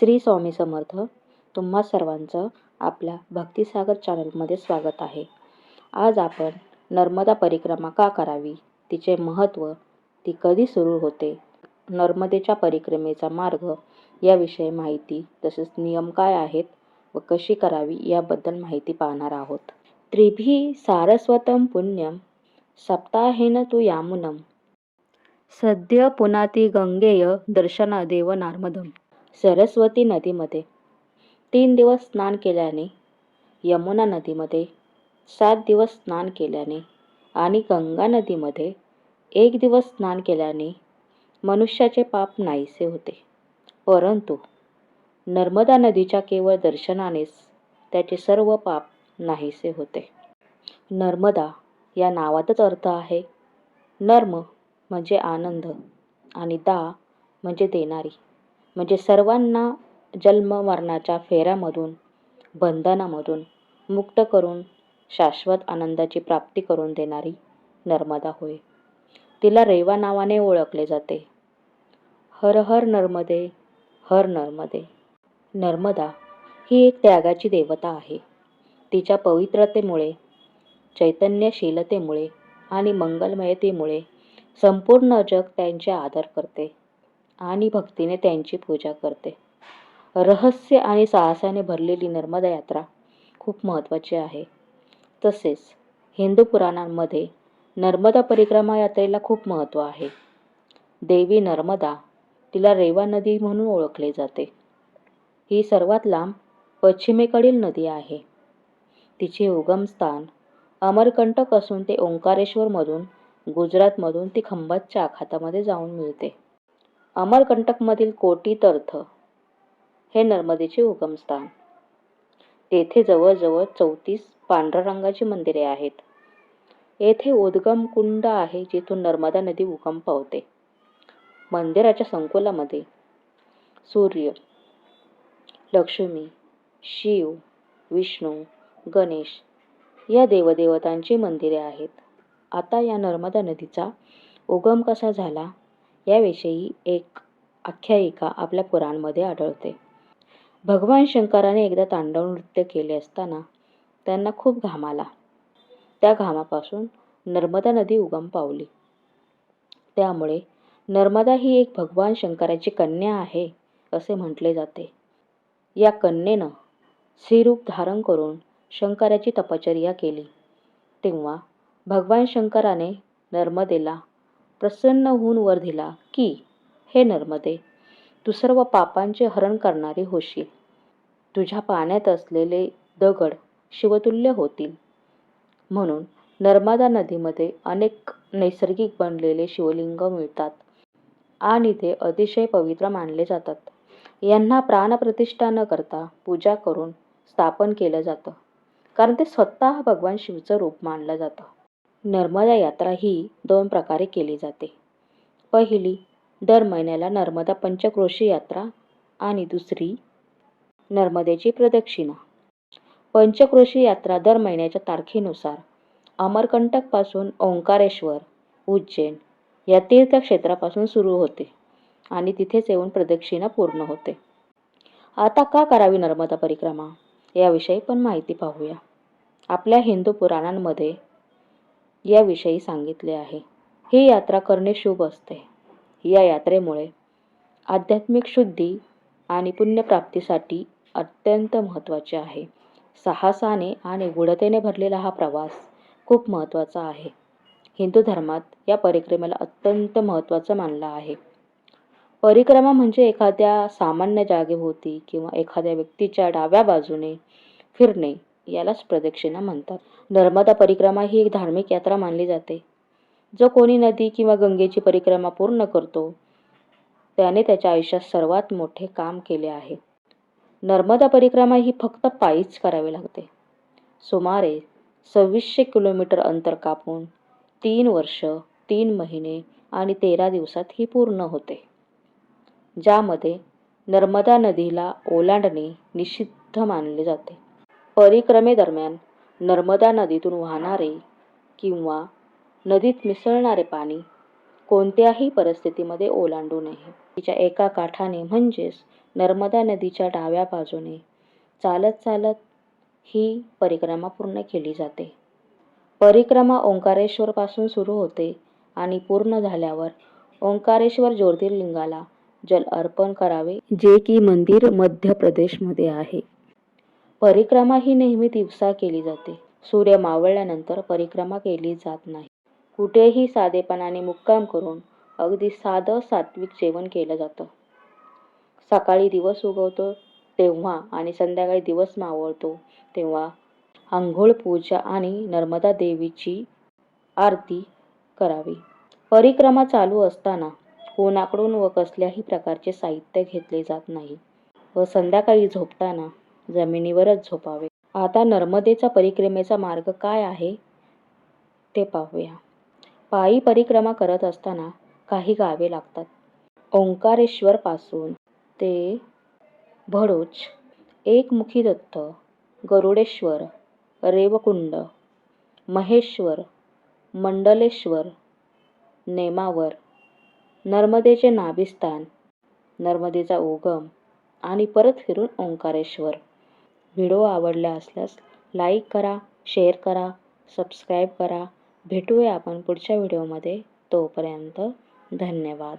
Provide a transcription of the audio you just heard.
श्री स्वामी समर्थ. तुम्हा सर्वांचं आपल्या भक्तिसागर चॅनलमध्ये स्वागत आहे. आज आपण नर्मदा परिक्रमा का करावी? तिचे महत्त्व ती कधी सुरू होते? नर्मदेच्या परिक्रमेचा मार्ग याविषयी माहिती तसेच नियम काय आहेत व कशी करावी याबद्दल माहिती पाहणार आहोत. त्रिभी सारस्वतम पुण्यम सप्ताहेन तु यामुनम. सद्य पुनाती गंगेय दर्शनादेव नार्मदम. सरस्वती नदीमध्ये. तीन दिवस स्नान केल्याने यमुना नदीमध्ये सात दिवस स्नान केल्याने आणि गंगा नदीमध्ये एक दिवस स्नान केल्याने मनुष्याचे पाप नाहीसे होते. परंतु नर्मदा नदीच्या केवळ दर्शनानेच त्याचे सर्व पाप नाहीसे होते. नर्मदा या नावातच अर्थ आहे नर्म म्हणजे आनंद आणि दा म्हणजे देणारी. म्हणजे सर्वांना जन्म मरणाच्या फेऱ्यामधून बंधनामधून मुक्त करून शाश्वत आनंदाची प्राप्ती करून देणारी नर्मदा होय. तिला रेवा नावाने ओळखले जाते. हर हर नर्मदे हर नर्मदे. नर्मदा ही एक त्यागाची देवता आहे. तिच्या पवित्रतेमुळे चैतन्यशीलतेमुळे आणि मंगलमयतेमुळे संपूर्ण जग त्यांचे आदर करते. आणि भक्तीने त्यांची पूजा करते. रहस्य आणि साहसाने भरलेली नर्मदा यात्रा खूप महत्त्वाची आहे. तसेच हिंदू पुराणांमध्ये नर्मदा परिक्रमा यात्रेला खूप महत्त्व आहे. देवी नर्मदा तिला रेवा नदी म्हणून ओळखले जाते. ही सर्वात लांब पश्चिमेकडील नदी आहे. तिचे उगमस्थान अमरकंटक असून ते ओंकारेश्वरमधून गुजरातमधून ती खंभातच्या आखातामध्ये जाऊन मिळते. अमरकंटकमधील कोटीतर्थ हे नर्मदेचे उगमस्थान तेथे जवळजवळ चौतीस पांढऱ्या रंगाची मंदिरे आहेत. येथे उद्गम कुंड आहे जिथून नर्मदा नदी उगम पावते. मंदिराच्या संकुलामध्ये सूर्य लक्ष्मी शिव विष्णू गणेश या देवदेवतांची मंदिरे आहेत. आता या नर्मदा नदीचा उगम कसा झाला? याविषयी एक आख्यायिका आपल्या पुराणमध्ये आढळते. भगवान शंकराने एकदा तांडव नृत्य केले असताना त्यांना खूप घाम आला. त्या घामापासून नर्मदा नदी उगम पावली. त्यामुळे नर्मदा ही एक भगवान शंकराची कन्या आहे असे म्हटले जाते. या कन्येनं स्त्रीरूप धारण करून शंकराची तपश्चर्या केली. तेव्हा भगवान शंकराने नर्मदेला प्रसन्न होऊन वर दिला की हे नर्मदे तू सर्व पापांचे हरण करणारी होशील. तुझ्या पाण्यात असलेले दगड शिवतुल्य होतील म्हणून नर्मदा नदीमध्ये अनेक नैसर्गिक बनलेले शिवलिंग मिळतात आणि ते अतिशय पवित्र मानले जातात. यांना प्राणप्रतिष्ठा न करता पूजा करून स्थापन केलं जातं कारण ते स्वतः भगवान शिवचं रूप मानलं जातं. नर्मदा यात्रा ही दोन प्रकारे केली जाते. पहिली दर महिन्याला नर्मदा पंचक्रोशी यात्रा आणि दुसरी नर्मदेची प्रदक्षिणा. पंचक्रोशी यात्रा दर महिन्याच्या तारखेनुसार अमरकंटकपासून ओंकारेश्वर उज्जैन या तीर्थक्षेत्रापासून सुरू होते आणि तिथेच येऊन प्रदक्षिणा पूर्ण होते. आता का करावी नर्मदा परिक्रमा? याविषयी पण माहिती पाहूया. आपल्या हिंदू पुराणांमध्ये याविषयी सांगितले आहे. ही यात्रा करणे शुभ असते. या यात्रेमुळे आध्यात्मिक शुद्धी आणि पुण्यप्राप्तीसाठी अत्यंत महत्त्वाचे आहे. साहसाने आणि गुढतेने भरलेला हा प्रवास खूप महत्त्वाचा आहे. हिंदू धर्मात या परिक्रमेला अत्यंत महत्त्वाचं मानलं आहे. परिक्रमा म्हणजे एखाद्या सामान्य जागेभोवती किंवा एखाद्या व्यक्तीच्या डाव्या बाजूने फिरणे यालाच प्रदक्षिणा म्हणतात. नर्मदा परिक्रमा ही एक धार्मिक यात्रा मानली जाते. जो कोणी नदी किंवा गंगेची परिक्रमा पूर्ण करतो त्याने त्याच्या आयुष्यात सर्वात मोठे काम केले आहे. नर्मदा परिक्रमा ही फक्त पायीच करावी लागते. सुमारे सव्वीसशे किलोमीटर अंतर कापून तीन वर्ष तीन महिने आणि तेरा दिवसात ही पूर्ण होते. ज्यामध्ये नर्मदा नदीला ओलांडणे निषिद्ध मानले जाते. परिक्रमेदरम्यान नर्मदा नदीतून वाहणारे किंवा नदीत मिसळणारे पाणी कोणत्याही परिस्थितीमध्ये ओलांडू नये. तिच्या एका काठाने म्हणजेच नर्मदा नदीच्या डाव्या बाजूने चालत चालत ही परिक्रमा पूर्ण केली जाते. परिक्रमा ओंकारेश्वरपासून सुरू होते आणि पूर्ण झाल्यावर ओंकारेश्वर ज्योतिर्लिंगाला जल अर्पण करावे जे की मंदिर मध्य प्रदेशमध्ये आहे. परिक्रमा ही नेहमी दिवसा केली जाते. सूर्य मावळल्यानंतर परिक्रमा केली जात नाही. कुठेही साधेपणाने मुक्काम करून अगदी साधं सात्विक जेवण केलं जातं. सकाळी दिवस उगवतो तेव्हा आणि संध्याकाळी दिवस मावळतो तेव्हा आंघोळ पूजा आणि नर्मदा देवीची आरती करावी. परिक्रमा चालू असताना कोणाकडून व कसल्याही प्रकारचे साहित्य घेतले जात नाही व संध्याकाळी झोपताना जमिनीवरच झोपावे. आता नर्मदेचा परिक्रमेचा मार्ग काय आहे? ते पाहूया. पायी परिक्रमा करत असताना काही गावे लागतात. ओंकारेश्वरपासून ते भडोच एकमुखी दत्त गरुडेश्वर रेवकुंड महेश्वर मंडलेश्वर नेमावर नर्मदेचे नाभिस्थान नर्मदेचा उगम आणि परत फिरून ओंकारेश्वर. व्हिडिओ आवडला असल्यास लाईक करा शेअर करा सबस्क्राईब करा. भेटूया आपण पुढच्या व्हिडिओमध्ये. तोपर्यंत धन्यवाद.